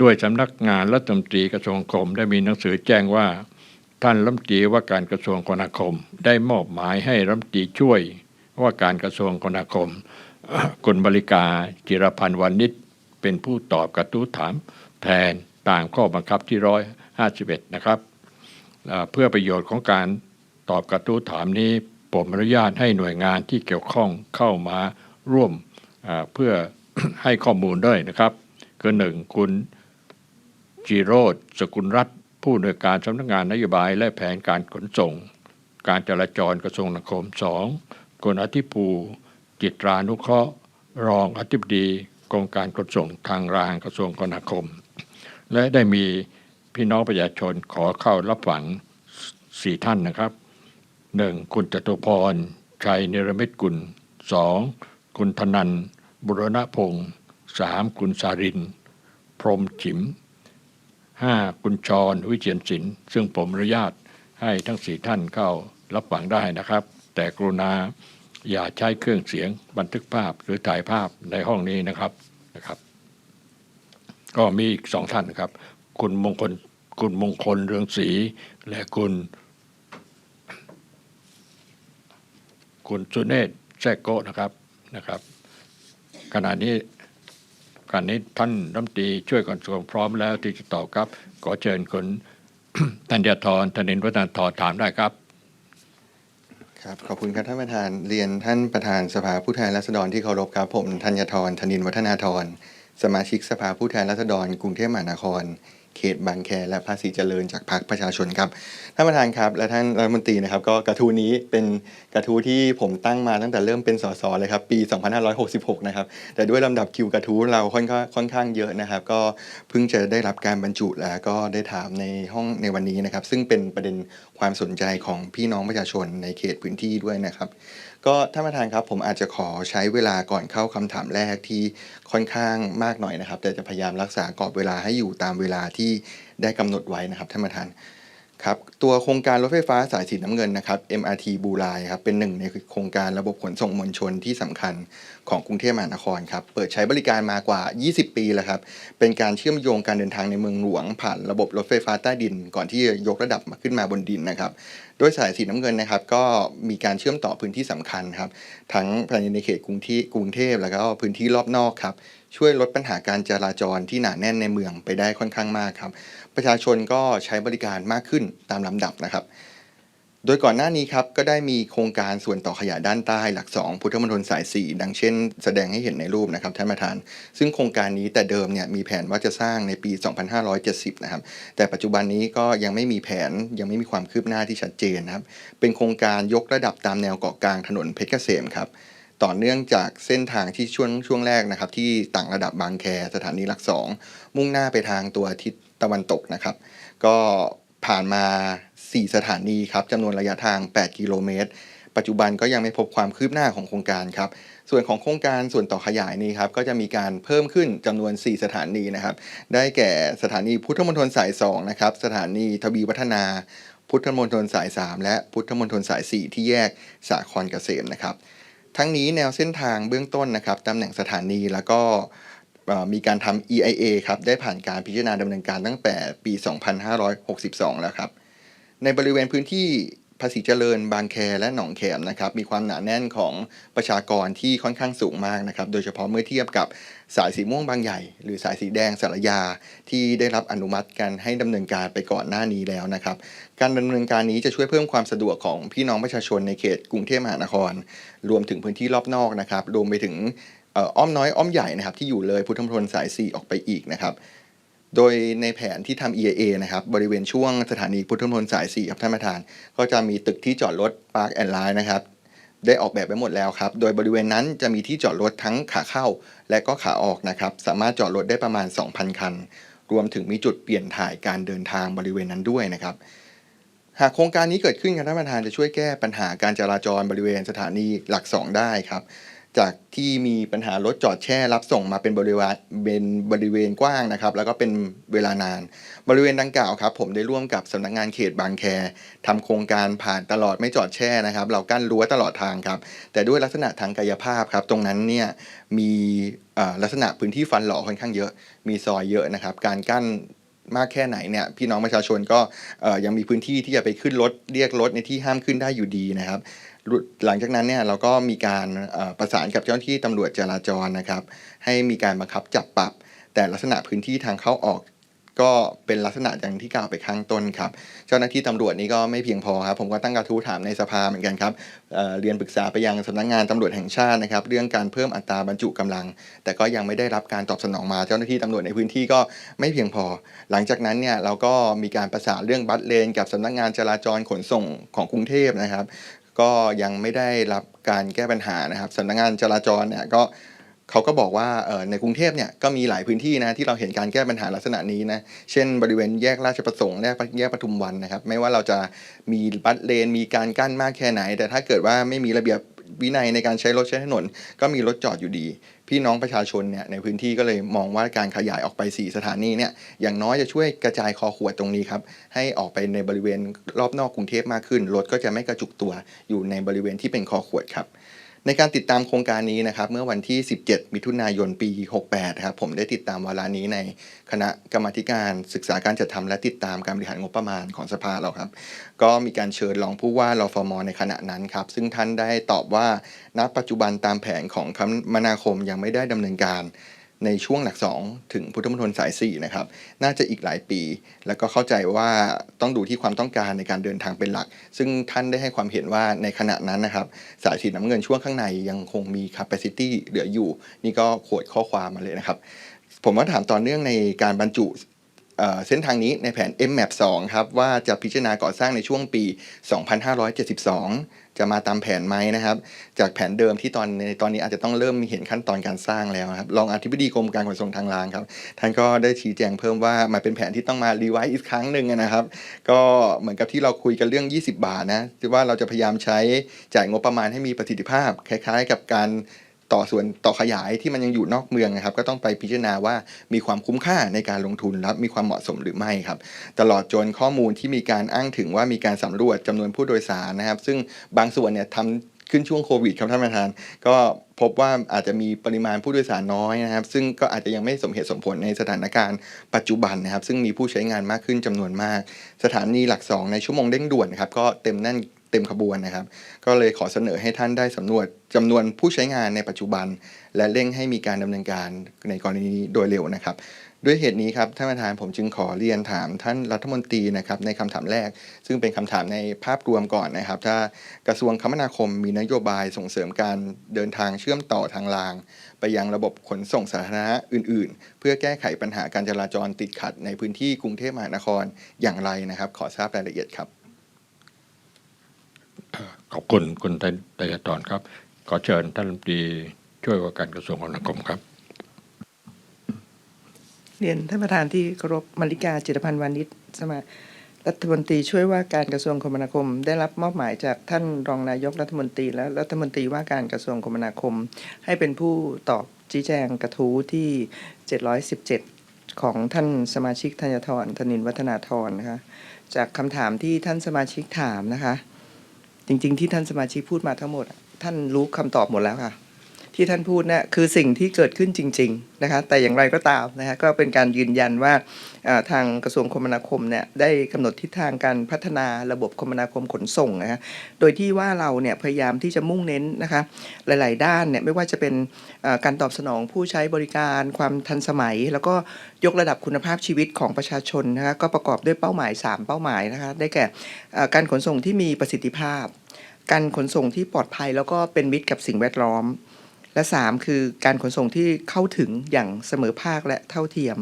ด้วยสำนักงานรัฐมนตรีกระทรวงคมได้มีหนังสือแจ้งว่า ท่านรัฐมนตรีว่าการกระทรวงคมนาคม ได้มอบหมายให้รัฐมนตรีช่วยว่าการกระทรวงคมนาคมคุณบริกาจิรพันธ์วานิชเป็นผู้ตอบกระทู้ถามแทนตามข้อบังคับที่ร้อยห้าสิบเอ็ดนะครับเพื่อประโยชน์ของการตอบกระทู้ถามนี้ ผมอนุญาตให้หน่วยงานที่เกี่ยวข้องเข้ามาร่วมเอ่อเพื่อให้ข้อมูลด้วยนะครับคือหนึ่งคุณ จีโรธสกุลรัตผู้อำนวยการสำนักงานนโยบายและแผนการขนส่ง การจราจรกระทรวงนาคมสองคุณอธิภูจิตรานุเคราะห์ รองอธิบดีกรมการขนส่งทางรางกระทรวงคมนาคม และได้มีพี่น้องประชาชนขอเข้ารับฟังสี่ท่านนะครับหนึ่งคุณจตุพร ชัยเนรมิตกุลสองคุณธนันบุรณพงศ์สามคุณสาริน พรมฉิม ห้าคุณชรวิเชียนศิลป์ซึ่งผมอนุญาตให้ทั้งสี่ท่านเข้ารับฟังได้นะครับ แต่กรุณาอย่าใช้เครื่องเสียงบันทึกภาพหรือถ่ายภาพในห้องนี้นะครับนะครับ ก็มีอีกสองท่านครับ คุณมงคลคุณมงคลเรืองศรีและคุณ คุณสุเนศแซกโกนะครับนะครับ ขณะนี้ ขณะนี้ท่านรัฐมนตรีช่วยกระทรวงพร้อมแล้วที่จะตอบครับ ขอเชิญคุณธัญทรธนินวัฒนทรถามได้ครับครับขอบคุณครับท่านประธานเรียนท่านประธานสภาผู้แทนราษฎรที่เคารพครับผมธัญทรธนินวัฒนาธรสมาชิกสภาผู้แทนราษฎรกรุงเทพมหานคร เขตบางแคและภาษีเจริญจากพรรคประชาชนครับท่านประธานครับและท่านรัฐมนตรีนะครับก็กระทู้นี้เป็นกระทู้ที่ผมตั้งมาตั้งแต่เริ่มเป็นสสเลยครับปี 2566 นะครับแต่ด้วยลำดับคิวกระทู้เราค่อนข้างค่อนข้างเยอะนะครับ ก็เพิ่งจะได้รับการบรรจุแล้วก็ได้ถามในห้องในวันนี้นะครับ ซึ่งเป็นประเด็นความสนใจของพี่น้องประชาชนในเขตพื้นที่ด้วยนะครับ ก็ท่านประธานครับผมอาจจะขอใช้เวลาก่อนเข้าคำถามแรกที่ค่อนข้างมากหน่อยนะครับ แต่จะพยายามรักษากรอบเวลาให้อยู่ตามเวลาที่ได้กำหนดไว้นะครับท่านประธาน ครับตัวโครงการรถไฟฟ้าสายสีน้ำเงินนะครับ MRT บูรายครับเป็นหนึ่งในโครงการระบบขนส่งมวลชนที่สำคัญของกรุงเทพมหานครครับเปิดใช้บริการมากว่า 20 ปีแล้วครับเป็นการเชื่อมโยงการเดินทางในเมืองหลวง ผ่านระบบรถไฟฟ้าใต้ดิน ก่อนที่จะยกระดับมาขึ้นมาบนดินนะครับโดยสายสีน้ำเงินนะครับก็มีการเชื่อมต่อพื้นที่สำคัญครับทั้งภายในเขตกรุงที่กรุงเทพแล้วก็พื้นที่รอบนอกครับช่วยลดปัญหาการจราจรที่หนาแน่นในเมืองไปได้ค่อนข้างมากครับ ประชาชนก็ใช้บริการมากขึ้นตามลำดับนะครับ โดยก่อนหน้านี้ครับก็ได้มีโครงการส่วนต่อขยายด้านใต้หลัก 2 พุทธมณฑลสาย 4 ดังเช่น แสดงให้เห็นในรูปนะครับท่านประธาน ซึ่งโครงการนี้แต่เดิมเนี่ยมีแผนว่าจะสร้างในปี 2570 นะครับ แต่ปัจจุบันนี้ก็ยังไม่มีแผนยังไม่มีความคืบหน้าที่ชัดเจนนะครับ เป็นโครงการยกระดับตามแนวเกาะกลางถนนเพชรเกษมครับต่อเนื่องจากเส้นทางที่ช่วงช่วงแรกนะครับที่ต่างระดับบางแคสถานีหลัก2มุ่งหน้าไปทางตัวทิศ ตะวันตกนะครับ ก็ผ่านมา 4 สถานีครับจำนวนระยะทาง 8 กิโลเมตร ปัจจุบันก็ยังไม่พบความคืบหน้าของโครงการครับ ส่วนของโครงการส่วนต่อขยายนี้ครับ ก็จะมีการเพิ่มขึ้นจำนวน 4 สถานีนะครับ ได้แก่สถานีพุทธมณฑลสาย 2 นะครับ สถานีทวีวัฒนาพุทธมณฑลสาย 3 และพุทธมณฑลสาย 4 ที่แยกสาครเกษมนะครับ ทั้งนี้แนวเส้นทางเบื้องต้นนะครับตำแหน่งสถานีแล้วก็ มีการทำ EIA ครับได้ผ่านการพิจารณาดำเนินการตั้งแต่ปี 2562 แล้วครับในบริเวณพื้นที่ภาษีเจริญบางแคและหนองแขมนะครับมีความหนาแน่นของประชากรที่ค่อนข้างสูงมากนะครับ โดยเฉพาะเมื่อเทียบกับสายสีม่วงบางใหญ่ หรือสายสีแดงสารยา ที่ได้รับอนุมัติการให้ดำเนินการไปก่อนหน้านี้แล้วนะครับ การดำเนินการนี้จะช่วยเพิ่มความสะดวกของพี่น้องประชาชนในเขตกรุงเทพมหานคร รวมถึงพื้นที่รอบนอกนะครับรวมไปถึง อ้อมน้อยอ้อมใหญ่นะครับที่อยู่เลยพุทธมณฑลสาย 4 ออกไปอีกนะครับโดยในแผนที่ทำ EIA นะครับบริเวณช่วงสถานีพุทธมณฑลสาย 4 ครับท่านประธาน ก็จะมีตึกที่จอดรถ Park and Ride นะครับได้ออกแบบไว้หมดแล้วครับ โดยบริเวณนั้นจะมีที่จอดรถทั้งขาเข้า และก็ขาออกนะครับ สามารถจอดรถได้ประมาณ 2,000 คัน รวมถึงมีจุดเปลี่ยนถ่ายการเดินทางบริเวณนั้นด้วยนะครับ หากโครงการนี้เกิดขึ้นครับท่านประธานจะช่วยแก้ปัญหาการจราจรบริเวณสถานีหลัก 2 ได้ครับ จากที่มีปัญหารถจอดแช่รับส่งมาเป็นบริเวณเป็นบริเวณกว้างนะครับ แล้วก็เป็นเวลานาน บริเวณดังกล่าวครับ ผมได้ร่วมกับสำนักงานเขตบางแคทำโครงการผ่านตลอดไม่จอดแช่นะครับ เรากั้นรั้วตลอดทางครับ แต่ด้วยลักษณะทางกายภาพครับ ตรงนั้นเนี่ยมีลักษณะพื้นที่ฟันหล่อค่อนข้างเยอะ มีซอยเยอะนะครับ การกั้น มากแค่ไหนเนี่ยพี่น้องประชาชนก็ยังมีพื้นที่ที่จะไปขึ้นรถเรียกรถในที่ห้ามขึ้นได้อยู่ดีนะครับหลังจากนั้นเนี่ยเราก็มีการประสานกับเจ้าหน้าที่ตำรวจจราจรนะครับ ให้มีการบังคับจับปรับแต่ลักษณะพื้นที่ทางเข้าออก ก็เป็นลักษณะอย่างที่กล่าวไปข้างต้นครับ เจ้าหน้าที่ตำรวจนี่ก็ไม่เพียงพอครับ ผมก็ตั้งกระทู้ถามในสภาเหมือนกันครับเเรียนปรึกษาไปยังสำนักงานตำรวจแห่งชาตินะครับ เรื่องการเพิ่มอัตราบรรจุกำลัง แต่ก็ยังไม่ได้รับการตอบสนองมา เจ้าหน้าที่ตำรวจในพื้นที่ก็ไม่เพียงพอ หลังจากนั้นเนี่ยเราก็มีการประสานเรื่องบัตรเลน กับสำนักงานจราจรขนส่งของกรุงเทพนะครับ ก็ยังไม่ได้รับการแก้ปัญหานะครับสำนักงานจราจรเนี่ยก็ เขาก็บอกว่าในกรุงเทพเนี่ยก็มีหลายพื้นที่นะที่เราเห็นการแก้ปัญหาลักษณะนี้นะเช่น บริเวณแยกราชประสงค์แยกแยกปทุมวันนะครับ ไม่ว่าเราจะมีบัตรเลน มีการกั้นมากแค่ไหน แต่ถ้าเกิดว่าไม่มีระเบียบวินัยในการใช้รถใช้ถนน ก็มีรถจอดอยู่ดี พี่น้องประชาชนเนี่ยในพื้นที่ก็เลยมองว่าการขยายออกไป 4 สถานีเนี่ยอย่างน้อยจะช่วยกระจายคอขวดตรงนี้ครับ ให้ออกไปในบริเวณรอบนอกกรุงเทพมากขึ้นรถก็จะไม่กระจุกตัวอยู่ในบริเวณที่เป็นคอขวดครับ ในการติดตามโครงการนี้นะครับเมื่อวันที่ 17 มิถุนายนปี 68ครับผมได้ติดตามวาระนี้ในคณะกรรมการศึกษาการจัดทำและติดตามการบริหารงบประมาณของสภาเราครับก็มีการเชิญรองผู้ว่ารฟมในขณะนั้นครับซึ่งท่านได้ตอบว่าณปัจจุบันตามแผนของคมนาคมยังไม่ได้ดำเนินการ ในช่วงหลัก 2 ถึงพุทธมณฑลสาย4นะครับ น่าจะอีกหลายปี แล้วก็เข้าใจว่าต้องดูที่ความต้องการในการเดินทางเป็นหลัก ซึ่งท่านได้ให้ความเห็นว่าในขณะนั้นนะครับ สายสีน้ำเงินช่วงข้างในยังคงมี capacity เหลืออยู่ นี่ก็ขวดข้อความมาเลยนะครับ ผมว่าถามต่อเนื่องในการบรรจุ เส้นทางนี้ในแผน MMAP 2 ครับ ว่าจะพิจารณาก่อสร้างในช่วงปี 2572 จะมาตามแผนไหมนะครับ จากแผนเดิมที่ตอนในตอนนี้อาจจะต้องเริ่มมีเห็นขั้นตอนการสร้างแล้วครับรองอธิบดีกรมการขนส่งทางรางครับ ท่านก็ได้ชี้แจงเพิ่มว่ามันเป็นแผนที่ต้องมารีไวซ์อีกครั้งหนึ่งนะครับ ก็เหมือนกับที่เราคุยกันเรื่อง 20 บาทนะที่ว่าเราจะพยายามใช้จ่ายงบประมาณให้มีประสิทธิภาพ คล้าย ๆ กับการ ต่อส่วนต่อขยายที่มันยังอยู่นอกเมืองนะครับ ก็ต้องไปพิจารณาว่ามีความคุ้มค่าในการลงทุนและมีความเหมาะสมหรือไม่ครับ ตลอดจนข้อมูลที่มีการอ้างถึงว่ามีการสำรวจจำนวนผู้โดยสารนะครับ ซึ่งบางส่วนเนี่ยทำขึ้นช่วงโควิดครับท่านประธาน ก็พบว่าอาจจะมีปริมาณผู้โดยสารน้อยนะครับ ซึ่งก็อาจจะยังไม่สมเหตุสมผลในสถานการณ์ปัจจุบันนะครับ ซึ่งมีผู้ใช้งานมากขึ้นจำนวนมาก สถานีหลักสองในชั่วโมงเร่งด่วนครับก็เต็มแน่น เต็มขบวนนะครับ ก็เลยขอเสนอให้ท่านได้สำรวจจำนวนผู้ใช้งานในปัจจุบัน และเร่งให้มีการดำเนินการในกรณีนี้โดยเร็วนะครับ ด้วยเหตุนี้ครับท่านประธานผมจึงขอเรียนถามท่านรัฐมนตรีนะครับในคำถามแรก ซึ่งเป็นคำถามในภาพรวมก่อนนะครับ ถ้ากระทรวงคมนาคมมีนโยบายส่งเสริมการเดินทางเชื่อมต่อทางราง ไปยังระบบขนส่งสาธารณะอื่น ๆ เพื่อแก้ไขปัญหาการจราจรติดขัด ในพื้นที่กรุงเทพมหานครอย่างไรนะครับ ขอทราบรายละเอียดครับ อบคุณคุณไตรตอนครับ ขอเชิญท่านรัฐมนตรีช่วยว่าการกระทรวงคมนาคมครับเรียนท่านประธานที่เคารพมาริกาจิตพันธ์วานิชสมารัฐมนตรีช่วยว่าการกระทรวงคมนาคม ได้รับมอบหมายจากท่านรองนายกรัฐมนตรี และรัฐมนตรีว่าการกระทรวงคมนาคม ให้เป็นผู้ตอบชี้แจงกระทู้ที่ 717 ของท่านสมาชิกธัญทรธนินวัฒนาธรนะคะจากคำถามที่ท่านสมาชิกถามนะคะ จริง ๆ ที่ท่านสมาชิกพูดมาทั้งหมด ท่านรู้คำตอบหมดแล้วค่ะ ที่ท่านพูดเนี่ยคือสิ่งที่เกิดขึ้นจริงๆนะคะแต่อย่างไรก็ตามนะคะก็เป็นการยืนยันว่าทางกระทรวงคมนาคมเนี่ยได้กำหนดทิศทางการพัฒนาระบบคมนาคมขนส่งนะฮะโดยที่ว่าเราเนี่ยพยายามที่จะมุ่งเน้นนะคะหลาย ๆ ด้านเนี่ยไม่ว่าจะเป็นการตอบสนองผู้ใช้บริการความทันสมัย แล้วก็ยกระดับคุณภาพชีวิตของประชาชนนะคะก็ประกอบด้วยเป้าหมาย 3 เป้าหมายนะคะได้แก่การขนส่งที่มีประสิทธิภาพ การขนส่งที่ปลอดภัยแล้วก็เป็นมิตรกับสิ่งแวดล้อม และ 3 คือการขนส่งที่เข้าถึงอย่างเสมอภาคและเท่าเทียม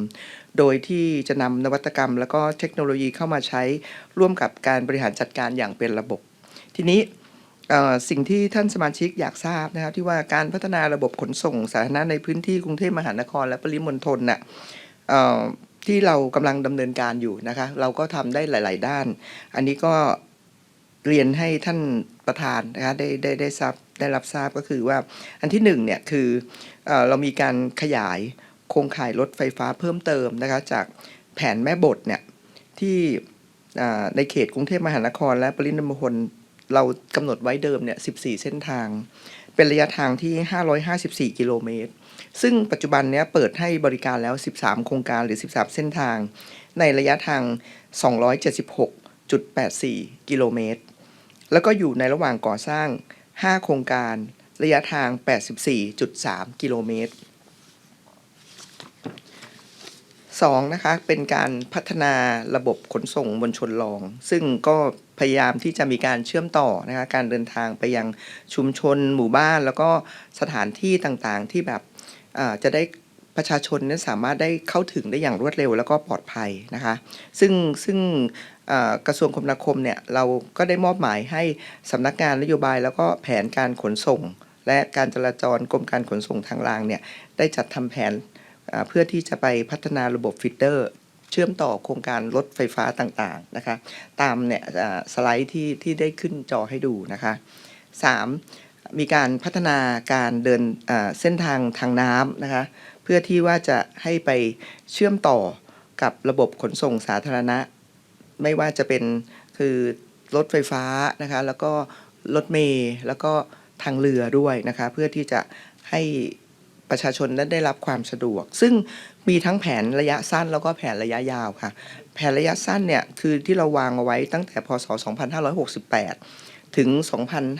โดยที่จะนำนวัตกรรม แล้วก็เทคโนโลยีเข้ามาใช้ร่วมกับการบริหารจัดการอย่างเป็นระบบ ทีนี้สิ่งที่ท่านสมาชิกอยากทราบนะครับที่ว่าการพัฒนาระบบขนส่งสาธารณะในพื้นที่กรุงเทพมหานคร และปริมณฑลน่ะเอ่อที่เรากำลังดำเนินการอยู่นะคะ เราก็ทำได้หลาย ๆ ด้าน อันนี้ก็เรียนให้ท่าน ประธานนะคะได้ได้ได้ทราบได้รับทราบก็คือว่าอันที่หนึ่งเนี่ยคือเออเรามีการขยายโครงข่ายรถไฟฟ้าเพิ่มเติมนะคะจากแผนแม่บทเนี่ยที่ในเขตกรุงเทพมหานคร และปริมณฑลเรากำหนดไว้เดิมเนี่ย 14 เส้นทาง เป็นระยะทางที่ 554 กิโลเมตร ซึ่งปัจจุบันเนี้ยเปิดให้บริการแล้ว 13 โครงการหรือ 13 เส้นทาง ในระยะทาง 276.84 กิโลเมตร แล้วก็อยู่ในระหว่างก่อสร้าง 5 โครงการ ระยะทาง 84.3 กิโลเมตร 2 นะคะ เป็นการพัฒนาระบบขนส่งมวลชนรอง ซึ่งก็พยายามที่จะมีการเชื่อมต่อนะคะการเดินทางไปยังชุมชนหมู่บ้าน แล้วก็สถานที่ต่างๆที่แบบจะได้ ประชาชนนี่ยสามารถได้เข้าถึงได้อย่างรวดเร็วแล้วก็ปลอดภัยนะคะ ซึ่งซึ่งกระทรวงคมนาคมเนี่ยเราก็ได้มอบหมายให้สำนักงานนโยบายแล้วก็แผนการขนส่ง และการจราจรกรมการขนส่งทางรางเนี่ยได้จัดทำแผนเพื่อที่จะไปพัฒนาระบบฟีดเดอร์เชื่อมต่อโครงการรถไฟฟ้าต่างๆนะคะ ตามเนี่ยสไลด์ที่ที่ได้ขึ้นจอให้ดูนะคะ 3. มีการพัฒนาการเดินเส้นทางทางน้ำนะคะ เพื่อที่ว่าจะให้ไปเชื่อมต่อกับระบบขนส่งสาธารณะ ไม่ว่าจะเป็นคือรถไฟฟ้านะคะแล้วก็รถเมล์แล้วก็ทางเรือด้วยนะคะเพื่อที่จะให้ประชาชนนั้นได้รับความสะดวก ซึ่งมีทั้งแผนระยะสั้นแล้วก็แผนระยะยาวค่ะ แผนระยะสั้นเนี่ยคือที่เราวางเอาไว้ตั้งแต่พศ 2568 ถึง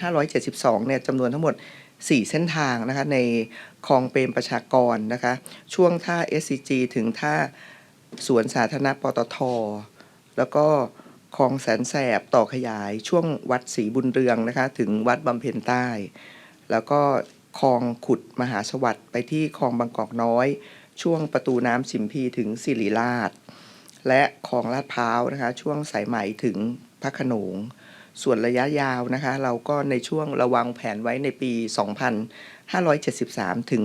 2572 เนี่ยจำนวนทั้งหมด 4 เส้นทางนะคะในคลองเปรมประชากรนะคะช่วงท่า SCG ถึงท่าสวนสาธารณะปตท แล้วก็คลองแสนแสบต่อขยายช่วงวัดศรีบุญเรืองนะคะถึงวัดบำเพ็ญใต้ แล้วก็คลองขุดมหาสวัสดิ์ไปที่คลองบางกอกน้อย ช่วงประตูน้ำสิมพีถึงสิริราช และคลองลาดพร้าวนะคะช่วงสายไหมถึงพระขนง ส่วนระยะยาวนะคะ เราก็ในช่วงระวังแผนไว้ในปี 2573 ถึง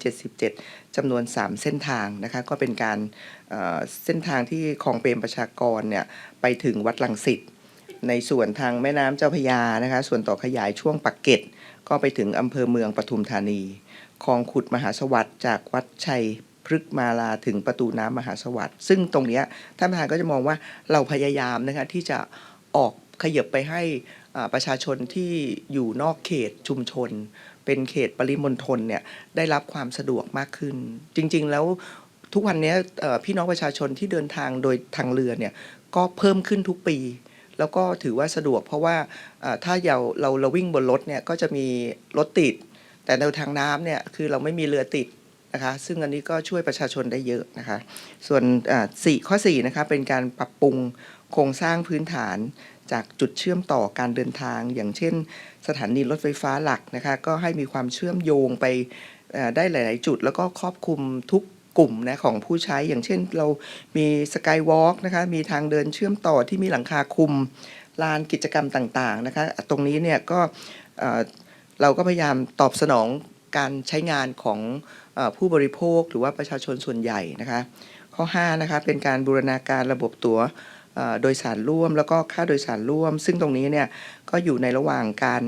2577 จำนวน 3 เส้นทางนะคะ ก็เป็นการเเส้นทางที่คลองเปรมประชากรเนี่ยไปถึงวัดลังสิตในส่วนทางแม่น้ำเจ้าพยานะคะ ส่วนต่อขยายช่วงปักเกร็ดก็ไปถึงอำเภอเมืองปทุมธานีคลองขุดมหาสวัสดิ์จากวัดชัยพฤกษ์มาลาถึงประตูน้ำมหาสวัสดิ์ซึ่งตรงเนี้ยท่านประธานก็จะมองว่าเราพยายามนะคะที่จะออก ขยับไปให้ประชาชนที่อยู่นอกเขตชุมชน เป็นเขตปริมณฑลเนี่ยได้รับความสะดวกมากขึ้น จริงๆแล้วทุกวันนี้พี่น้องประชาชนที่เดินทางโดยทางเรือเนี่ยก็เพิ่มขึ้นทุกปี แล้วก็ถือว่าสะดวกเพราะว่าถ้าเราเราเราวิ่งบนรถเนี่ยก็จะมีรถติด แต่ในทางน้ำเนี่ยคือเราไม่มีเรือติดนะคะซึ่งอันนี้ก็ช่วยประชาชนได้เยอะนะคะ ส่วนสี่ข้อ4นะคะเป็นการปรับปรุงโครงสร้างพื้นฐาน จากจุดเชื่อมต่อการเดินทาง อย่างเช่น สถานีรถไฟฟ้าหลักนะคะก็ให้มีความเชื่อมโยงไปได้หลาย ๆ จุด แล้วก็ครอบคลุมทุกกลุ่มนะของผู้ใช้อย่างเช่นเรามีสกายวอล์กนะคะมีทางเดินเชื่อมต่อที่มีหลังคาคลุมลานกิจกรรมต่าง ๆ นะคะตรงนี้เนี่ยก็เอ่อเราก็พยายามตอบสนองการใช้งานของอผู้บริโภคหรือว่าประชาชนส่วนใหญ่นะคะ ข้อ 5 นะคะ เป็นการบูรณาการระบบตั๋ว โดยสารร่วม แล้วก็ค่าโดยสารร่วม ซึ่งตรงนี้เนี่ยก็อยู่ในระหว่างการ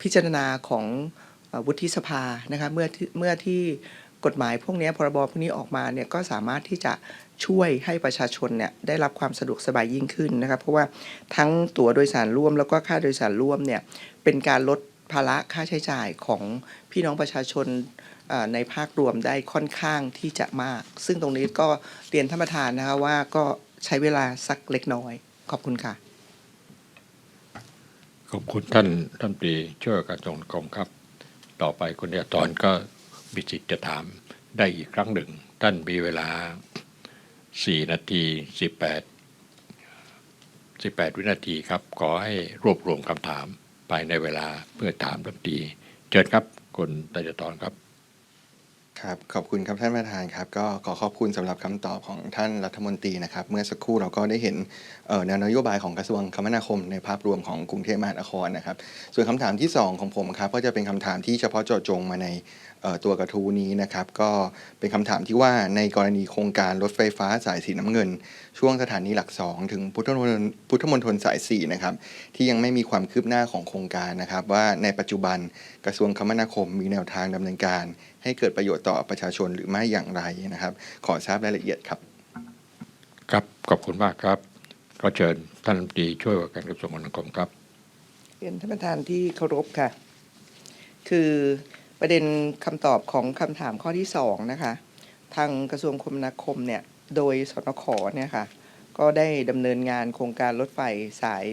พิจารณาของอวุฒิสภานะคะเมื่อเมื่อที่กฎหมายพวกนี้พรบพวกนี้ออกมาเนี่ยก็สามารถที่จะช่วยให้ประชาชนเนี่ยได้รับความสะดวกสบายยิ่งขึ้นนะคะเพราะว่าทั้งตั๋วโดยสารร่วม แล้วก็ค่าโดยสารร่วมเนี่ยเป็นการลดภาระค่าใช้จ่ายของพี่น้องประชาชนในภาครวมได้ค่อนข้างที่จะมาก ซึ่งตรงนี้ก็เรียนท่านประธานนะคะว่าก็ ใช้เวลาสักเล็กน้อย ขอบคุณค่ะ ขอบคุณท่านท่านปีช่วยกระทรวงคมครับ ต่อไปคุณเดียตอนก็มีสิทธิ์จะถามได้อีกครั้งหนึ่ง ท่านมีเวลา 4 นาที 18 18 วินาทีครับ ขอให้รวบรวมคำถามภายในเวลาเพื่อถามรัฐมนตรีเชิญครับคุณตยตอนครับ ครับ ขอบคุณครับท่านประธานครับ ก็ขอขอบคุณสำหรับคำตอบของท่านรัฐมนตรีนะครับ เมื่อสักครู่เราก็ได้เห็นแนวนโยบายของกระทรวงคมนาคมในภาพรวมของกรุงเทพมหานครนะครับ ส่วนคำถามที่ 2 ของผมครับก็จะเป็นคำถามที่เฉพาะเจาะจงมาในตัวกระทู้นี้นะครับ ก็เป็นคำถามที่ว่าในกรณีโครงการรถไฟฟ้าสายสีน้ำเงิน ช่วงสถานีหลัก 2 ถึงพุทธมณฑลพุทธมณฑลสาย4นะครับที่ยังไม่มีความคืบหน้าของโครงการนะครับ ว่าในปัจจุบันกระทรวงคมนาคมมีแนวทางดำเนินการ ให้เกิดประโยชน์ต่อประชาชนหรือไม่อย่างไรนะครับ ขอทราบรายละเอียดครับครับขอบคุณมากครับก็เชิญท่านรัฐมนตรีช่วยว่าการกระทรวงคมนาคมครับเรียนท่านประธานที่เคารพค่ะ คือประเด็นคำตอบของคำถามข้อที่สองนะคะ ทางกระทรวงคมนาคมเนี่ยโดยสนขเนี่ยค่ะก็ได้ดำเนินงานโครงการรถไฟสาย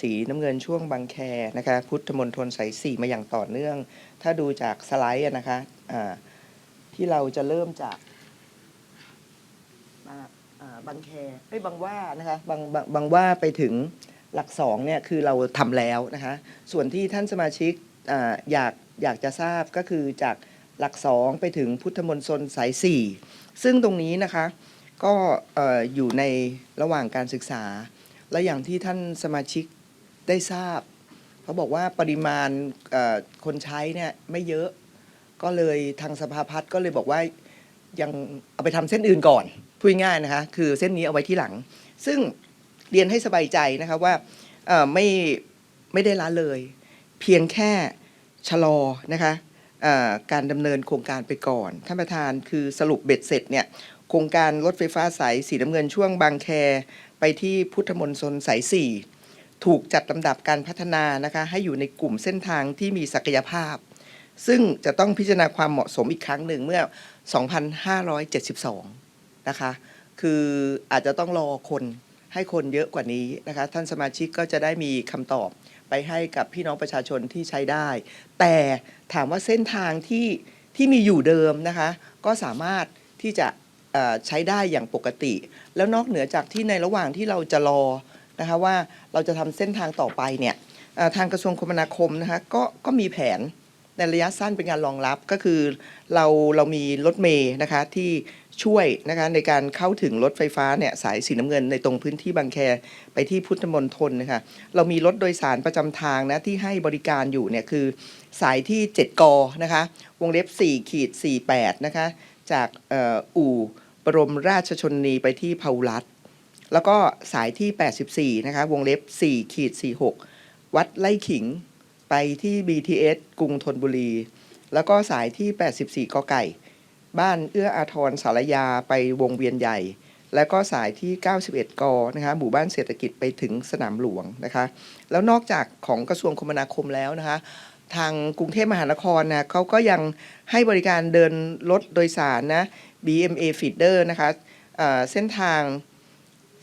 สีน้ำเงินช่วงบางแคนะคะ พุทธมณฑลสายสี่มาอย่างต่อเนื่อง ถ้าดูจากสไลด์นะคะที่เราจะเริ่มจากบางแคไอ้บางว่านะคะบางบางบางว่าไปถึงหลักสองเนี่ยคือเราทำแล้วนะคะส่วนที่ท่านสมาชิกออยากอยากจะทราบก็คือจากหลักสองไปถึงพุทธมนตรสายสี่ซึ่งตรงนี้นะคะก็เอ่ออยู่ในระหว่างการศึกษา และอย่างที่ท่านสมาชิกได้ทราบ เขาบอกว่าปริมาณคนใช้เนี่ยไม่เยอะก็เลยทางสภาพัฒน์ก็เลยบอกว่ายังเอาไปทำเส้นอื่นก่อนพูดง่ายนะคะ คือเส้นนี้เอาไว้ที่หลัง ซึ่งเรียนให้สบายใจนะคะว่าไม่ไม่ได้ละเลย เพียงแค่ชะลอนะคะการดำเนินโครงการไปก่อนท่านประธานคือสรุปเบ็ดเสร็จเนี่ยโครงการรถไฟฟ้าสายสีน้ำเงินช่วงบางแค ไปที่พุทธมณฑลสายสี่ ถูกจัดลำดับการพัฒนานะคะให้อยู่ในกลุ่มเส้นทางที่มีศักยภาพ ซึ่งจะต้องพิจารณาความเหมาะสมอีกครั้งหนึ่งเมื่อ 2572 นะคะ คืออาจจะต้องรอคนให้คนเยอะกว่านี้นะคะ ท่านสมาชิกก็จะได้มีคำตอบไปให้กับพี่น้องประชาชนที่ใช้ได้ แต่ถามว่าเส้นทางที่ที่มีอยู่เดิมนะคะ ก็สามารถที่จะใช้ได้อย่างปกติ แล้วนอกเหนือจากที่ในระหว่างที่เราจะรอ นะคะว่าเราจะทำเส้นทางต่อไปเนี่ยทางกระทรวงคมนาคมนะคะก็ก็มีแผนในระยะสั้นเป็นการรองรับก็คือเราเรามีรถเมย์นะคะที่ช่วยนะคะในการเข้าถึงรถไฟฟ้าเนี่ยสายสีน้ำเงินในตรงพื้นที่บางแคไปที่พุทธมณฑลนะคะเรามีรถโดยสารประจำทางนะที่ให้บริการอยู่เนี่ยคือสายที่ 7 กนะคะวงเล็บ4ขีด48นะคะจากอ,อ,อู่บรมราชชนนีไปที่พาหุรัต แล้วก็สายที่ 84 นะคะ วงเล็บ4ขีด46 วัดไล่ขิงไปที่ BTS กรุงธนบุรี แล้วก็สายที่ 84กไก่ บ้านเอื้ออาทรสารยาไปวงเวียนใหญ่ แล้วก็สายที่ 91 กนะคะ หมู่บ้านเศรษฐกิจไปถึงสนามหลวงนะคะ แล้วนอกจากของกระทรวงคมนาคมแล้วนะคะทางกรุงเทพมหานครนะเขาก็ยังให้บริการเดินรถโดยสารนะ BMA Feeder นะคะเอ่อเส้นทาง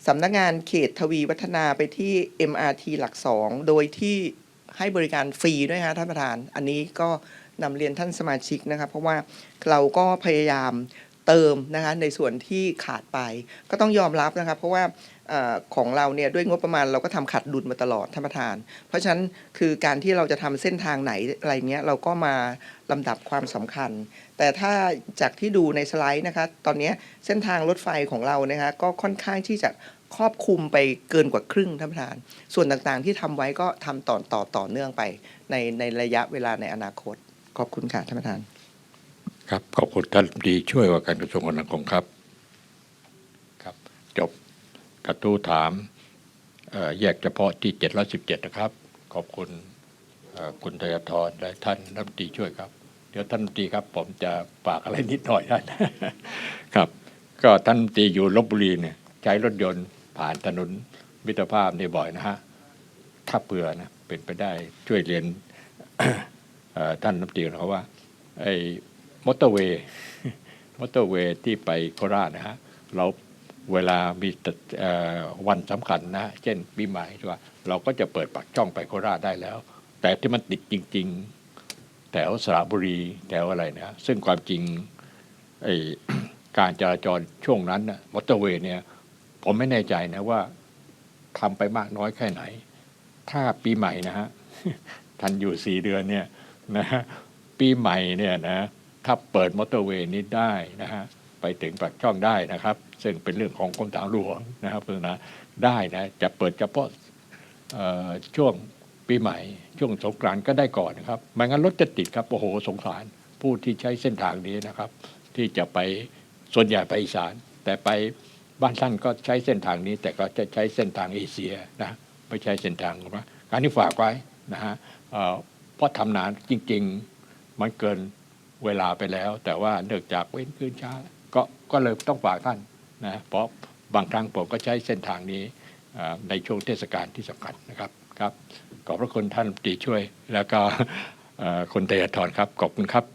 สำนักงานเขตทวีวัฒนาไปที่ MRT หลักสองโดยที่ให้บริการฟรีด้วยนะท่านประธาน อันนี้ก็นำเรียนท่านสมาชิกนะครับ เพราะว่าเราก็พยายามเติมนะคะในส่วนที่ขาดไปก็ต้องยอมรับนะครับ เพราะว่า ของเราเนี่ยด้วยงบประมาณเราก็ทำขัดดุลมาตลอดท่านประธาน เพราะฉะนั้นคือการที่เราจะทำเส้นทางไหนอะไรเงี้ยเราก็มาลำดับความสำคัญ แต่ถ้าจากที่ดูในสไลด์นะคะตอนนี้เส้นทางรถไฟของเรานะคะก็ค่อนข้างที่จะครอบคลุมไปเกินกว่าครึ่งท่านประธาน ส่วนต่างๆที่ทำไว้ก็ทำต่อต่อต่อเนื่องไปในในระยะเวลาในอนาคต ขอบคุณค่ะท่านประธาน ครับขอบคุณท่านรัฐมนตรีช่วยว่าการกระทรวงคมนาคมครับ ครับจบ กระทู้ถามแยกเฉพาะที่ 717 นะครับ ขอบคุณคุณธยทรและท่านรัฐมนตรีช่วยครับ เดี๋ยวท่านรัฐมนตรีครับ ผมจะฝากอะไรนิดหน่อยได้ครับ ก็ท่านรัฐมนตรีอยู่ลบบุรีเนี่ยใช้รถยนต์ผ่านถนนมิตรภาพนี่บ่อยนะฮะถ้าเผื่อนะเป็นไปได้ช่วยเรียนท่านรัฐมนตรีนะครับว่าไอ้มอเตอร์เวย์มอเตอร์เวย์ที่ไปโคราชนะฮะเรา เวลามีวันสำคัญนะ เช่นปีใหม่ใช่ป่ะเราก็จะเปิดปากช่องไปโคราชได้แล้ว แต่ที่มันติดจริง ๆ แถวสระบุรีแถวอะไรนะ ซึ่งความจริงไอการจราจรช่วงนั้นนะมอเตอร์เวย์เนี่ย ผมไม่แน่ใจนะว่าทำไปมากน้อยแค่ไหน ถ้าปีใหม่นะฮะทันอยู่สี่เดือนเนี่ยนะฮะปีใหม่เนี่ยนะถ้าเปิดมอเตอร์เวย์นี้ได้นะฮะไปถึงปากช่องได้นะครับ ซึ่งเป็นเรื่องของกรมทางหลวงนะครับพราะฉะนั้นได้นะจะเปิดเฉพาะช่วงปีใหม่ ช่วงสงกรานต์ก็ได้ก่อนนะครับไม่งั้นรถจะติดครับโอ้โหสงสารผู้ที่ใช้เส้นทางนี้นะครับ ที่จะไปส่วนใหญ่ไปอีสาน แต่ไปบ้านท่านก็ใช้เส้นทางนี้ แต่ก็จะใช้เส้นทางเอเชียนะไม่ใช่เส้นทางของเราการที่ฝากไว้นะฮะเอ่อเพราะทำนานจริง ๆ มันเกินเวลาไปแล้ว แต่ว่าเนื่องจากเว้นคืนช้าก็ก็เลยต้องฝากท่าน นะเพราะบางครั้งผมก็ใช้เส้นทางนี้ในช่วงเทศกาลที่สำคัญนะครับครับ ขอบพระคุณท่านตีช่วย แล้วก็คนเตยทรครับ ขอบคุณครับ